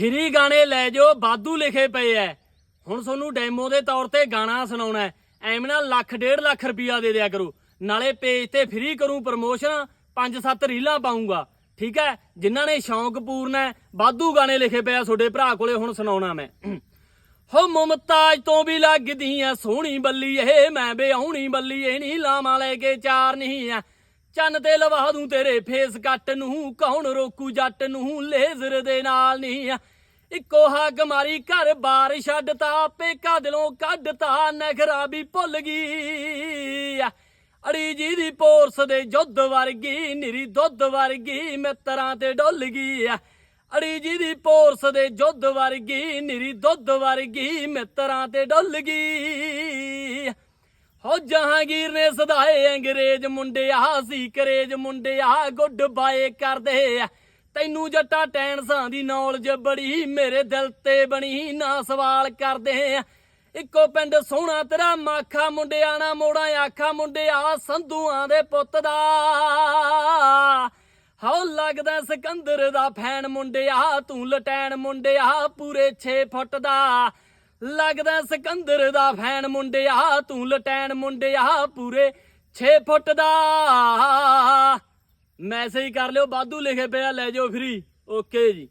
Free ਗਾਣੇ ਲੈ ਜਾਓ ਬਾਦੂ ਲਿਖੇ ਪਏ ਐ। ਹੁਣ ਤੁਹਾਨੂੰ ਡੈਮੋ ਦੇ ਤੌਰ ਤੇ ਗਾਣਾ ਸੁਣਾਉਣਾ ਹੈ ਐਵੇਂ ਨਾ ਲੱਖ ਡੇਢ ਲੱਖ ਰੁਪਿਆ ਦੇ ਦਿਆ ਕਰੋ। ਨਾਲੇ ਪੇਜ ਤੇ ਫ੍ਰੀ ਕਰੂੰ ਪ੍ਰਮੋਸ਼ਨ ਪੰਜ ਸੱਤ ਰੀਲਾਂ ਪਾਉਂਗਾ ਠੀਕ ਹੈ ਜਿਨ੍ਹਾਂ ਨੇ ਸ਼ੌਂਕ ਪੂਰਨਾ ਹੈ ਬਾਦੂ ਗਾਣੇ ਲਿਖੇ ਪਏ ਆ ਤੁਹਾਡੇ ਭਰਾ ਕੋਲੇ ਹੁਣ ਸੁਣਾਉਣਾ ਮੈਂ। ਹੋ ਮੁਮਤਾਜ ਤੋਂ ਵੀ ਲੱਗਦੀ ਐ ਸੋਹਣੀ ਬੱਲੀ ਇਹ, ਮੈਂ ਵਿਆਹੁਣੀ ਬੱਲੀ, ਇਹ ਨਹੀਂ ਲਾਵਾਂ ਲੈ ਕੇ ਚਾਰ ਨਹੀਂ ਐ। ਚੰਨ ਤੇ ਲਵਾ ਦੂੰ ਤੇਰੇ ਫੇਸ ਕੱਟ ਨੂੰ, ਕੌਣ ਰੋਕੂ ਜੱਟ ਨੂੰ, ਲੇਜ਼ਰ ਦੇ ਨਾਲ ਨਹੀਂ ਐ ਇੱਕੋ ਹੱਗ ਮਾਰੀ ਘਰ ਬਾਰ ਛੱਡਤਾ ਪੇਕਾ ਦਿਲੋਂ ਕੱਢਤਾ, ਨਖਰਾ ਵੀ ਭੁੱਲ ਗਈ ਐ। ਅੜੀ ਜੀ ਦੀ ਪੋਰਸ ਦੇ ਜੁੱਧ ਵਰਗੀ, ਨਿਰੀ ਦੁੱਧ ਵਰਗੀ ਮਿੱਤਰਾਂ ਤੇ ਡੁੱਲ ਗਈ ਐ ਅੜੀ ਜੀ ਦੀ ਪੋਰਸ ਦੇ ਜੁੱਧ ਵਰਗੀ, ਨਿਰੀ ਦੁੱਧ ਵਰਗੀ ਮਿੱਤਰਾਂ ਤੇ ਡੁੱਲ ਗਈ ਹੋ ਜਹਾਂਗੀਰ ਨੇ ਸਦਾਏ ਅੰਗਰੇਜ਼ ਮੁੰਡਿਆ ਸੀ ਕਰੇਜ ਮੁੰਡਿਆ ਗੁੱਡ ਬਾਏ ਕਰਦੇ ਆ। ਤੈਨੂੰ ਜੱਟਾ ਟੈਨਸਾਂ ਦੀ ਨੌਲੇਜ ਬੜੀ, ਮੇਰੇ ਦਿਲ ਤੇ ਬਣੀ ਨਾ ਸਵਾਲ ਕਰਦੇ ਆ। ਇੱਕੋ ਪਿੰਡ ਸੋਹਣਾ ਤੇਰਾ ਮਾਖਾ ਮੁੰਡਿਆ ਨਾ ਮੋੜਾ ਆਖਾ ਮੁੰਡਿਆ ਸੰਧੂਆਂ ਦੇ ਪੁੱਤ ਦਾ। ਹਾਉ ਲੱਗਦਾ ਸਿਕੰਦਰ ਦਾ ਫੈਨ ਮੁੰਡਿਆ ਤੂੰ ਲਟੈਣ ਮੁੰਡਿਆ ਪੂਰੇ 6 ਫੁੱਟ ਦਾ। ਲੱਗਦਾ ਸਿਕੰਦਰ ਦਾ ਫੈਨ ਮੁੰਡਿਆ, ਤੂੰ ਲਟੈਣ ਮੁੰਡਿਆ ਪੂਰੇ 6 ਫੁੱਟ ਦਾ। ਮੈਸੇਜ ਕਰ ਲਿਓ, ਬਾਦੂ ਲਿਖੇ ਪਿਆ, ਲੈ ਜਾਓ ਫ੍ਰੀ ਓਕੇ ਜੀ।